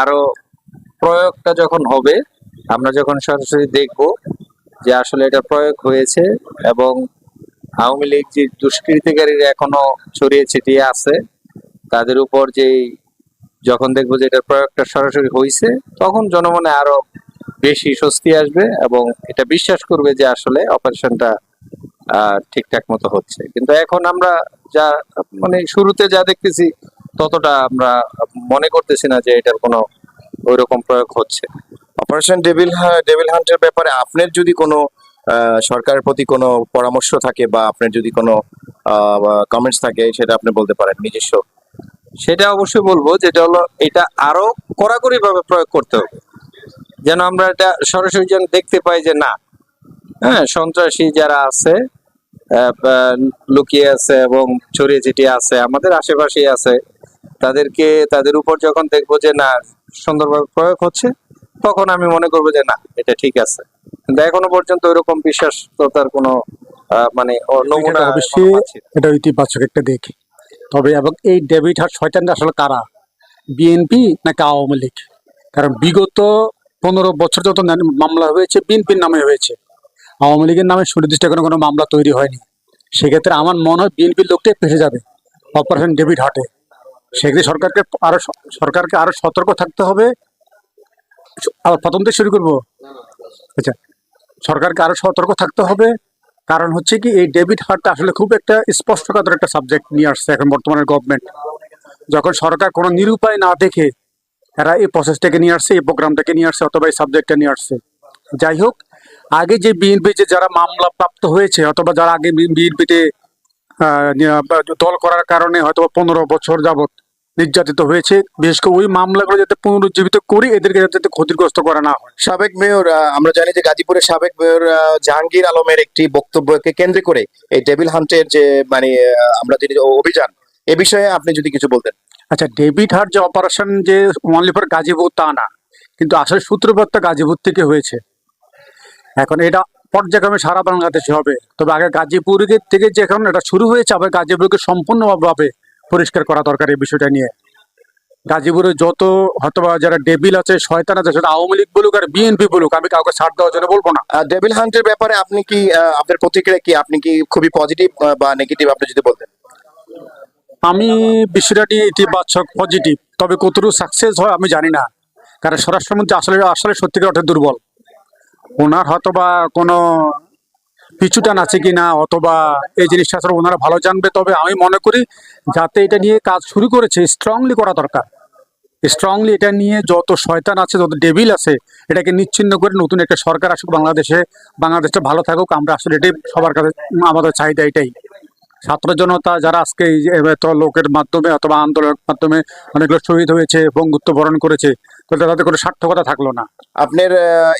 আরও প্রয়োগটা যখন হবে, আমরা যখন সরাসরি দেখব যে আসলে এটা প্রয়োগ হয়েছে এবং আওয়ামী লীগ যে দুষ্কৃতিকারীরা এখনও ছড়িয়ে ছিটিয়ে আছে, তাদের উপর যেই যখন দেখব যে এটার প্রয়োগটা সরাসরি হয়েছে তখন জনমনে আরও বেশি স্বস্তি আসবে এবং এটা বিশ্বাস করবে যে আসলে অপারেশনটা ঠিকঠাক মতো হচ্ছে। কিন্তু এখন আমরা যা মানে শুরুতে যা দেখতেছি ততটা আমরা মনে করতেছি না যে এটার কোনো ওইরকম প্রয়োগ হচ্ছে। অপারেশন ডেভিল ডেভিল হান্টের ব্যাপারে আপনার যদি কোনো সরকারের প্রতি কোনো পরামর্শ থাকে বা আপনার যদি কোনো কমেন্টস থাকে সেটা আপনি বলতে পারেন নিজস্ব। সেটা অবশ্যই বলব যেটা হলো এটা আরও কড়াকড়ি ভাবে প্রয়োগ করতে হবে। যেন আমরা এটা সরাসরি যেন দেখতে পাই যে না হ্যাঁ সন্ত্রাসী যারা আছে লুকিয়ে আছে এবং ছড়িয়ে ছিটিয়ে আছে আমাদের আশেপাশেই আছে তাদেরকে তাদের উপর যখন দেখব যে না সুন্দরভাবে প্রয়োগ হচ্ছে তখন আমি মনে করব যে না এটা ঠিক আছে। কিন্তু এখনও পর্যন্ত ওইরকম বিশ্বাসতার কোনো মানে নমুনা এটা অবশ্যই এটা ইতিবাচক একটা দিক তবে এবং এই ডেবিট আর শয়তানটা আসলে কারা? বিএনপি নাকি আওয়ামী লীগ? কারণ বিগত পনেরো বছর যত মামলা হয়েছে বিএনপির নামে হয়েছে। আওয়ামী লীগের নামে সুনির্দিষ্ট কোনো কোনো মামলা তৈরি হয়নি। সেক্ষেত্রে আমার মনে হয় বিএনপির লোকটাই ফেসে যাবে। অপারেশন ডেবিট হাটে সেক্ষেত্রে সরকারকে আরও সরকারকে আরও সতর্ক থাকতে হবে। আবার প্রথম থেকে শুরু করব? আচ্ছা সরকারকে আরও সতর্ক থাকতে হবে। কারণ হচ্ছে কি, এই ডেবিট হারটা আসলে খুব একটা স্পষ্টকাতর একটা সাবজেক্ট নিয়ে আসছে এখন বর্তমানের গভর্নমেন্ট যখন সরকার কোনো নিরুপায় না দেখে এরা এই প্রসেসটাকে নিয়ে আসছে, এই প্রোগ্রামটাকে নিয়ে আসছে অথবা এই সাবজেক্টটা নিয়ে আসছে। যাই হোক, আগে যে বিএনপি যে যারা মামলা প্রাপ্ত হয়েছে অথবা যারা আগে বিএনপিতে দল করার কারণে হয়তো পনেরো বছর যাবত নির্যাতিত হয়েছে। বিশেষ করে ওই মামলাগুলো যাতে পুনরুজ্জীবিত করে এদেরকে যাতে ক্ষতিগ্রস্ত করা না হয়। সাবেক মেয়র আমরা জানি যে গাজীপুরের সাবেক মেয়র জাহাঙ্গীর আলমের একটি বক্তব্যকে কেন্দ্র করে এই ডেভিল হান্টের যে মানে আমরা যিনি অভিযান এ বিষয়ে আপনি যদি কিছু বলতেন। আচ্ছা ডেবিট হার্ট যে অপারেশন যে ওনলি ফর গাজীপুর তা না। কিন্তু আসলে সূত্রপাতটা গাজীপুর থেকে হয়েছে। এখন এটা পর্যায়ক্রমে সারা বাংলাদেশে হবে। তবে আগে গাজীপুর থেকে যে এখন এটা শুরু হয়েছে আবার গাজীপুরকে সম্পূর্ণভাবে পরিষ্কার করা দরকার এই বিষয়টা নিয়ে। গাজীপুরে যত হয়তোবা যারা ডেবিল আছে শয়তান আছে সেটা আওয়ামী লীগ বলুক আর বিএনপি বলুক আমি কাউকে ছাড় দেওয়ার জন্য বলব না। ডেভিল হান্টের ব্যাপারে আপনি কি আপনার প্রতিক্রিয়া কি? আপনি কি খুবই পজিটিভ বা নেগেটিভ আপনি যদি বলতেন? আমি বিষয়টি ইতিবাচক পজিটিভ তবে কতটুকু সাকসেস হয় আমি জানি না। কারণ স্বরাষ্ট্রমন্ত্রী আসলে আসলে সত্যিকার অর্থে দুর্বল। ওনার হয়তোবা কোনো পিছুটান আছে কি না অথবা এই জিনিসটা আসলে ওনারা ভালো জানবে। তবে আমি মনে করি যাতে এটা নিয়ে কাজ শুরু করেছে স্ট্রংলি করা দরকার। স্ট্রংলি এটা নিয়ে যত শয়তান আছে, যত ডেবিল আছে, এটাকে নিচ্ছিন্ন করে নতুন একটা সরকার আসুক বাংলাদেশে। বাংলাদেশটা ভালো থাকুক, আমরা আসলে এটাই সবার কাছে, আমাদের চাহিদা এটাই। ছাত্র জনতা যারা আজকে এই যে এত লোকের মাধ্যমে অথবা আন্দোলনের মাধ্যমে অনেকগুলো শহীদ হয়েছে বঙ্গুত্ব বরণ করেছে তাদের কোনো সার্থকতা থাকল না। আপনার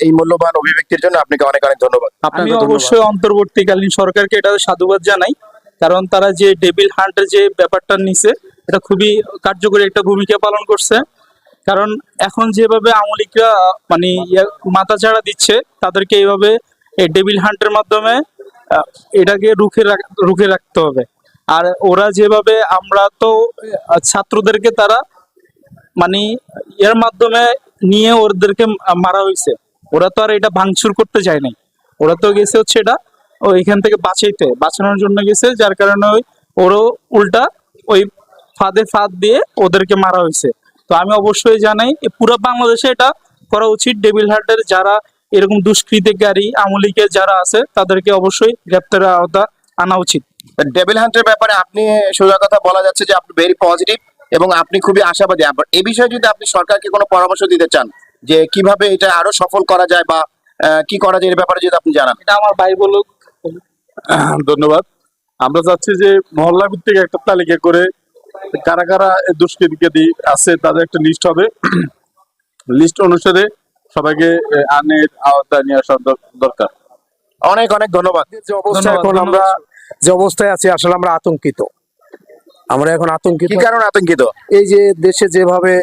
এই মূল্যবান অভিব্যক্তির জন্য আপনাকে অনেক অনেক ধন্যবাদ। আপনাকে আমি অবশ্যই অন্তর্বর্তীকালীন সরকারকে এটা সাধুবাদ জানাই কারণ তারা যে ডেবিল হান্টের যে ব্যাপারটা নিছে এটা খুবই কার্যকরী একটা ভূমিকা পালন করছে। কারণ এখন যেভাবে আমলিকরা মানে মাথা চাড়া দিচ্ছে তাদেরকে এইভাবে এই ডেবিল হান্টের মাধ্যমে এটাকে রুখে রুখে রাখতে হবে। আর ওরা যেভাবে, আমরা তো, ছাত্রদেরকে তারা মানে এর মাধ্যমে নিয়ে ওদেরকে মারা হয়েছে। ওরা তো আর এটা ভাঙচুর করতে যায় নাই। ওরা তো গেছে হচ্ছে এটা ওইখান থেকে বাঁচাইতে, বাঁচানোর জন্য গেছে, যার কারণে ওই, ওরও উল্টা ওই ফাঁদে ফাঁদ দিয়ে ওদেরকে মারা হয়েছে। তো আমি অবশ্যই জানাই পুরো বাংলাদেশে এটা করা উচিত। ডেভিল হার্টের যারা এরকম দুষ্কৃতিকারী আমলিকের যারা আছে তাদেরকে অবশ্যই গ্রেপ্তারের আওতা আনা উচিত। ডেভিল হান্টের ব্যাপারে আপনি সোজা কথা বলা যাচ্ছে যে আপনি ভেরি পজিটিভ এবং আপনি খুবই আশাবাদী। এই বিষয়ে যদি আপনি সরকারকে কোনো পরামর্শ দিতে চান যে কীভাবে এটা আরও সফল করা যায় বা কি করা যায় এর ব্যাপারে যদি আপনি জানান। এটা আমার ভাই বলুক। ধন্যবাদ। আমরা চাচ্ছি যে মহল্লা ভিত্তিক একটা তালিকা করে কারা কারা এই দুষ্কৃতিকারী আছে তাদের একটা লিস্ট হবে। লিস্ট অনুসারে সবাইকে আইনের আওতায় নিয়ে আসা দরকার। অনেক অনেক ধন্যবাদ। যে এখন আমরা যে অবস্থায় আছি আসলে আমরা আতঙ্কিত। আমরা এখন আতঙ্কিত। কি কারণে আতঙ্কিত? এই যে দেশে যেভাবে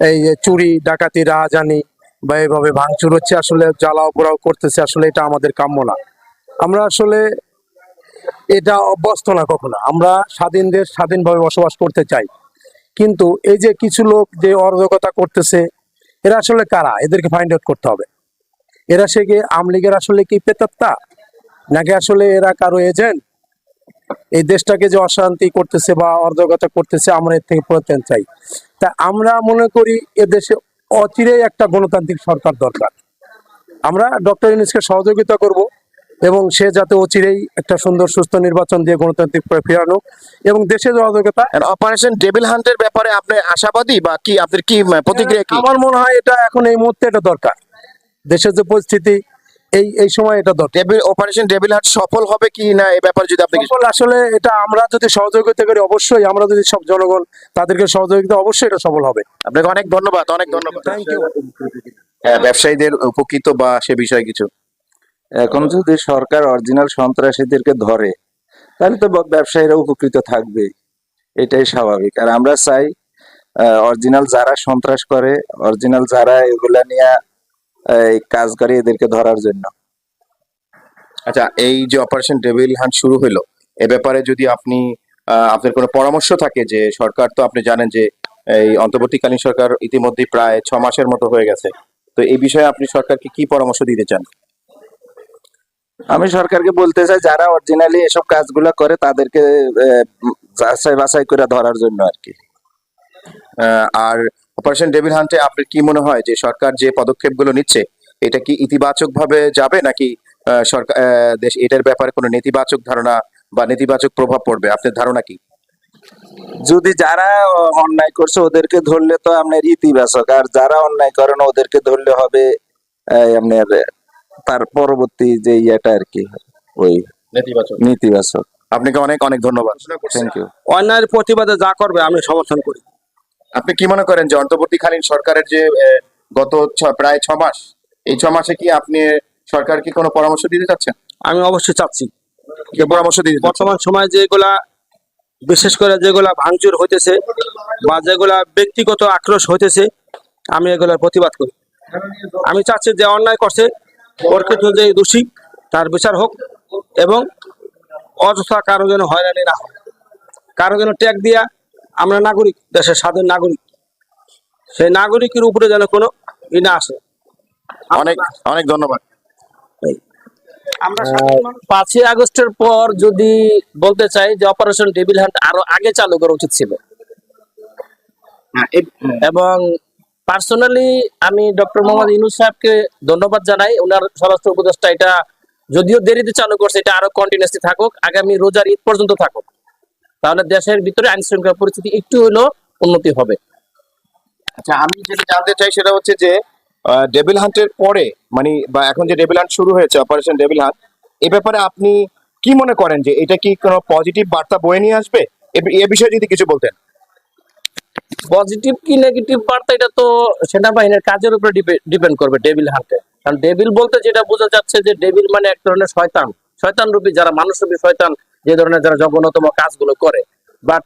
এই যে চুরি ডাকাতি রাহাজানি বা এইভাবে ভাঙচুর হচ্ছে আসলে জ্বালাও পোড়াও করতেছে আসলে এটা আমাদের কাম্য না। আমরা আসলে এটা অভ্যস্ত না কখনো। আমরা স্বাধীন দেশ স্বাধীনভাবে বসবাস করতে চাই। কিন্তু এই যে কিছু লোক যে অরাজকতা করতেছে এরা আসলে কারা? এদেরকে ফাইন্ড আউট করতে হবে। এরা সে কি আমলিগের আসলে কি পেতাত্তা নাকি আসলে এরা কারও এজেন্ট এই দেশটাকে যে অশান্তি করতেছে বা অর্ধগতা করতেছে, আমরা এর থেকে পরিত্রাণ চাই। তা আমরা মনে করি এ দেশে অচিরেই একটা গণতান্ত্রিক সরকার দরকার। আমরা ডক্টর ইউনুসকে সহযোগিতা করব। এবং সে যাতে অচিরেই একটা সুন্দর সুস্থ নির্বাচন দিয়ে গণতান্ত্রিক ফেরানো এবং দেশের অরাজকতা অপারেশন ডেভিল হান্টের ব্যাপারে আপনি আশাবাদী বা কি আপনার কি প্রতিক্রিয়া কি? আমার মনে হয় এটা এখন এই মুহূর্তে এটা দরকার। দেশের যে পরিস্থিতি এই এই সময় এটা দরকার। ডেভিল অপারেশন ডেভিল হান্ট সফল হবে কি না এই ব্যাপারে যদি আপনি সফল আসলে এটা আমরা যদি সহযোগিতা করি অবশ্যই আমরা যদি সব জনগণ তাদেরকে সহযোগিতা অবশ্যই এটা সফল হবে। আপনাকে অনেক ধন্যবাদ অনেক ধন্যবাদ। থ্যাংক ইউ হ্যাঁ, ব্যবসায়ীদের উপকৃত বা সে বিষয়ে কিছু। এখন যদি সরকার অরিজিনাল সন্ত্রাসীদেরকে ধরে, তাহলে তো ব্যবসায়ীরা উপকৃত থাকবে এটাই স্বাভাবিক। আর আমরা চাই অরিজিনাল যারা সন্ত্রাস করে অরিজিনাল যারা এগুলা নিয়ে কাজ করে এদেরকে ধরার জন্য। আচ্ছা এই যে অপারেশন ডেভিল হান্ট শুরু হলো, এ ব্যাপারে যদি আপনি আপনার কোনো পরামর্শ থাকে যে সরকার তো আপনি জানেন যে এই অন্তর্বর্তীকালীন সরকার ইতিমধ্যে প্রায় ছ মাসের মতো হয়ে গেছে, তো এই বিষয়ে আপনি সরকারকে কি পরামর্শ দিতে চান? আমি সরকারকে বলতে চাই, যারা অরিজিনালি এসব কাজগুলো করে তাদেরকে যাচাই বাছাই করে ধরার জন্য আর কি। আর অপারেশন ডেভিল হান্টে আপনার কি মনে হয় যে সরকার যে পদক্ষেপগুলো নিচ্ছে, এটা কি ইতিবাচক ভাবে যাবে নাকি সরকার দেশ, এটার ব্যাপারে কোনো নেতিবাচক ধারণা বা নেতিবাচক প্রভাব পড়বে? আপনার ধারণা কি? যদি যারা অন্যায় করছে ওদেরকে ধরলে তো আপনার ইতিবাচক, আর যারা অন্যায় করে না ওদেরকে ধরলে হবে আপনার তার পরবর্তী যে ইয়েটা আর কি ওই নেতিবাচক। নেতিবাচক। আপনাকে অনেক অনেক ধন্যবাদ। থ্যাংক ইউ অন্যায়ের প্রতিবাদে যা করবে আমি সমর্থন করি। আপনি কি মনে করেন যে অন্তর্বর্তীকালীন সরকারের যে গত প্রায় ছ মাস এই ছ মাসে কি আপনি সরকারকে কোনো পরামর্শ দিতে চাচ্ছেন? আমি অবশ্যই চাচ্ছি। পরামর্শ দিতে বর্তমান সময়ে যেগুলা বিশেষ করে যেগুলা ভাঙচুর হইতেছে বা যেগুলা ব্যক্তিগত আক্রোশ হইতেছে আমি এগুলার প্রতিবাদ করি। আমি চাচ্ছি যে অন্যায় করছে প্রকৃত যে দোষী তার বিচার হোক এবং অযথা কারও যেন হয়রানি না হয়। কারও যেন ট্যাগ দিয়া আমরা নাগরিক দেশের স্বাধীন নাগরিক সেই নাগরিকের উপরে যেন কোনো ই না আসে। অনেক অনেক ধন্যবাদ। আমরা পাঁচই আগস্টের পর যদি বলতে চাই যে অপারেশন ডেভিল হান্ট আরও আগে চালু করা উচিত ছিল। এবং পার্সোনালি আমি ডক্টর মোহাম্মদ ইনুস সাহেবকে ধন্যবাদ জানাই। ওনার স্বরাষ্ট্র উপদেষ্টা এটা যদিও দেরিতে চালু করছে, এটা আরও কন্টিনিউসলি থাকুক, আগামী রোজার ঈদ পর্যন্ত থাকুক। তাহলে দেশের ভিতরে আইন শৃঙ্খলা পরিস্থিতি একটু হলেও উন্নতি হবে। আচ্ছা আমি যেটা জানতে চাই সেটা হচ্ছে যে ডেভিল হান্টের পরে মানে বা এখন যে ডেভিল হান্ট শুরু হয়েছে অপারেশন ডেভিল হান্ট এ ব্যাপারে আপনি কি মনে করেন যে এটা কি কোনো পজিটিভ বার্তা বয়ে নিয়ে আসবে? এ- এ বিষয়ে যদি কিছু বলতেন। পজিটিভ কি নেগেটিভ বার্তা, এটা তো সেনাবাহিনীর কাজের উপরে ডিপেন্ড করবে ডেভিল হান্টে কারণ ডেভিল বলতে যেটা বোঝা যাচ্ছে যে ডেভিল মানে এক ধরনের শয়তান। শয়তান রূপী যারা মানুষ রূপী শয়তান, যে ধরনের যারা জঘন্যতম কাজগুলো করে। বাট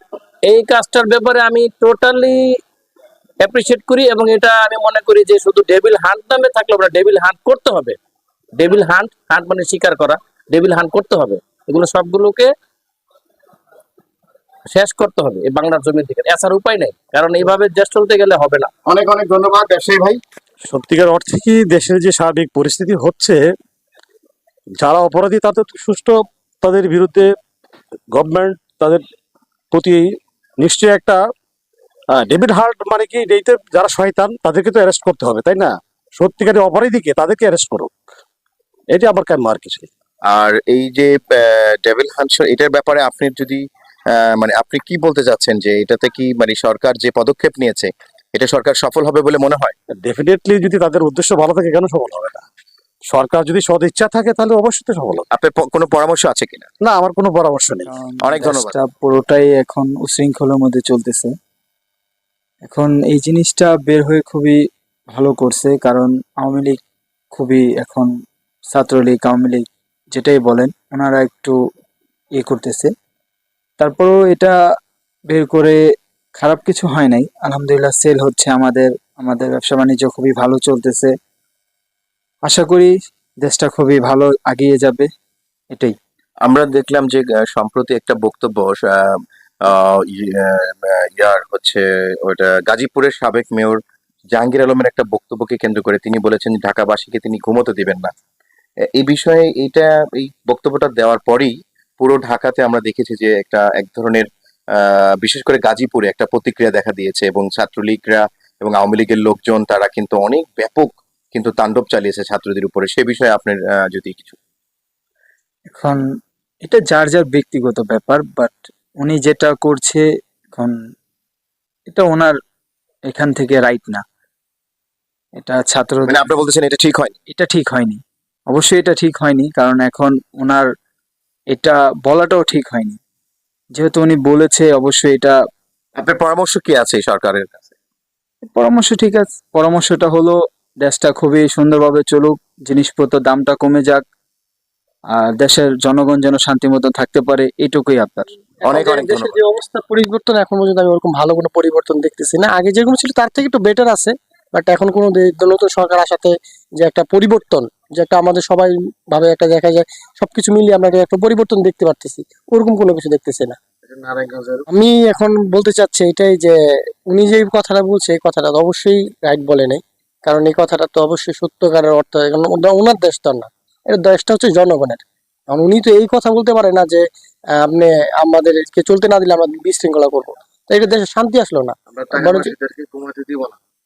এই কাজটার ব্যাপারে আমি টোটালি অ্যাপ্রিসিয়েট করি এবং এটা আমি মনে করি যে শুধু ডেভিল হান্ট নামে থাকলে আমরা ডেভিল হান্ট করতে হবে। ডেভিল হান্ট হান্ট মানে স্বীকার করা। ডেভিল হান্ট করতে হবে। এগুলো সবগুলোকে শেষ করতে হবে এই বাংলার জমির দিকে। এছাড়া উপায় নেই কারণ এইভাবে দেশ চলতে গেলে হবে না। অনেক অনেক ধন্যবাদ ব্যবসায়ী ভাই। সত্যিকার অর্থে কি দেশের যে স্বাভাবিক পরিস্থিতি হচ্ছে যারা অপরাধী তাদের সুষ্ঠু তাদের বিরুদ্ধে গভর্নমেন্ট তাদের প্রতি নিশ্চয়ই একটা ডেভিড হার্ট মানে কি এইতে যারা শয়তান তাদেরকে তো অ্যারেস্ট করতে হবে তাই না? সত্যিকারের অপরাধীকে তাদেরকে অ্যারেস্ট করুক। এটা আমার কেমন আর কিছু আর এই যে ডেভিল হান্ট এটার ব্যাপারে আপনি যদি মানে আপনি কি বলতে চাচ্ছেন যে এটাতে কি মানে সরকার যে পদক্ষেপ নিয়েছে এটা সরকার সফল হবে বলে মনে হয়? ডেফিনেটলি যদি তাদের উদ্দেশ্য ভালো থাকে কেন সফল হবে না? সরকার যদি সদ ইচ্ছা থাকে তাহলে অবশ্যই তো সফল হবে। আপনার কোনো পরামর্শ আছে কিনা? না আমার কোনো পরামর্শ নেই। অনেক ধন্যবাদ। পুরোটাই এখন উশৃঙ্খলার মধ্যে চলতেছে। এখন এই জিনিসটা বের হয়ে খুবই ভালো করছে কারণ আওয়ামী লীগ খুবই এখন ছাত্রলীগ আওয়ামী লীগ যেটাই বলেন ওনারা একটু ইয়ে করতেছে। তারপরেও এটা বের করে খারাপ কিছু হয় নাই। আলহামদুলিল্লাহ সেল হচ্ছে আমাদের আমাদের ব্যবসা বাণিজ্য খুবই ভালো চলতেছে। আশা করি দেশটা খুবই ভালো আগিয়ে যাবে, এটাই। আমরা দেখলাম যে সম্প্রতি একটা বক্তব্য ইয়ার হচ্ছে, ওটা গাজীপুরের সাবেক মেয়র জাহাঙ্গীর আলমের একটা বক্তব্যকে কেন্দ্র করে তিনি বলেছেন ঢাকাবাসীকে তিনি ঘুমোতে দিবেন না। এই বিষয়ে এইটা, এই বক্তব্যটা দেওয়ার পরেই পুরো ঢাকাতে আমরা দেখেছি যে একটা এক ধরনের বিশেষ করে গাজীপুরে একটা প্রতিক্রিয়া দেখা দিয়েছে এবং ছাত্রলীগরা এবং আওয়ামী লীগের লোকজন তারা কিন্তু অনেক ব্যাপক কিন্তু তাণ্ডব চালিয়েছে ছাত্রদের উপরে। সে বিষয়ে আপনার যদি কিছু। এখন এটা যার যার ব্যক্তিগত ব্যাপার বাট উনি যেটা করছে এখন এটা ওনার এখান থেকে রাইট না। এটা ছাত্র মানে আপনি বলতেছেন এটা ঠিক হয়নি? এটা ঠিক হয়নি। অবশ্যই এটা ঠিক হয়নি কারণ এখন ওনার এটা বলাটাও ঠিক হয়নি। যেহেতু উনি বলেছে অবশ্যই এটা আপনার পরামর্শ কি আছে সরকারের কাছে? পরামর্শ ঠিক আছে। পরামর্শটা হলো দেশটা খুবই সুন্দরভাবে চলুক জিনিসপত্র দামটা কমে যাক আর দেশের জনগণ যেন শান্তি মতো থাকতে পারে এটুকুই আপনার। অনেক অনেক দেশের যে অবস্থা পরিবর্তন এখন পর্যন্ত আমি ওরকম ভালো কোনো পরিবর্তন দেখতেছি না। আগে যেরকম ছিল তার থেকে একটু বেটার আছে বাট এখন কোনো নতুন সরকার আসাতে যে একটা পরিবর্তন যে একটা আমাদের সবাই ভাবে একটা দেখা যায় সবকিছু মিলিয়ে আমরা একটা পরিবর্তন দেখতে পারতেছি। ওরকম কোনো কিছু দেখতেছি না। আমি এখন বলতে চাচ্ছি এটাই যে উনি যে কথাটা বলছে এই কথাটা তো অবশ্যই রাইট বলে নেই। কারণ এই কথাটা তো অবশ্যই সত্যকারের অর্থ। ওনার দেশ তো না। এটা দেশটা হচ্ছে জনগণের। কারণ উনি তো এই কথা বলতে পারে না যে আপনি আমাদেরকে চলতে না দিলে আমরা বিশৃঙ্খলা করব। তো এটা দেশে শান্তি আসলো না।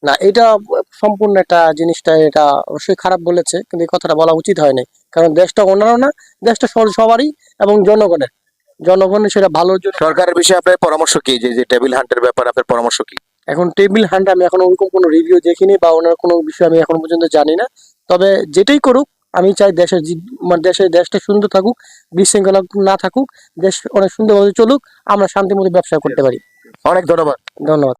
না এটা সম্পূর্ণ একটা জিনিসটা এটা অবশ্যই খারাপ বলেছে কিন্তু এই কথাটা বলা উচিত হয়নি। কারণ দেশটা ওনারও না দেশটা সর- সবারই এবং জনগণের। জনগণের সেটা ভালোর জন্য সরকারের বিষয়ে আপনার পরামর্শ কি? যে যে টেবিল হান্টের ব্যাপারে আপনার পরামর্শ কি? এখন টেবিল হ্যান্ড আমি এখন ওরকম কোনো রিভিউ দেখিনি বা ওনার কোনো বিষয় আমি এখন পর্যন্ত জানি না। তবে যেটাই করুক আমি চাই দেশের মানে দেশের দেশটা সুন্দর থাকুক বিশৃঙ্খলা না থাকুক দেশ অনেক সুন্দরভাবে চলুক আমরা শান্তিমতো ব্যবসা করতে পারি। অনেক ধন্যবাদ। ধন্যবাদ।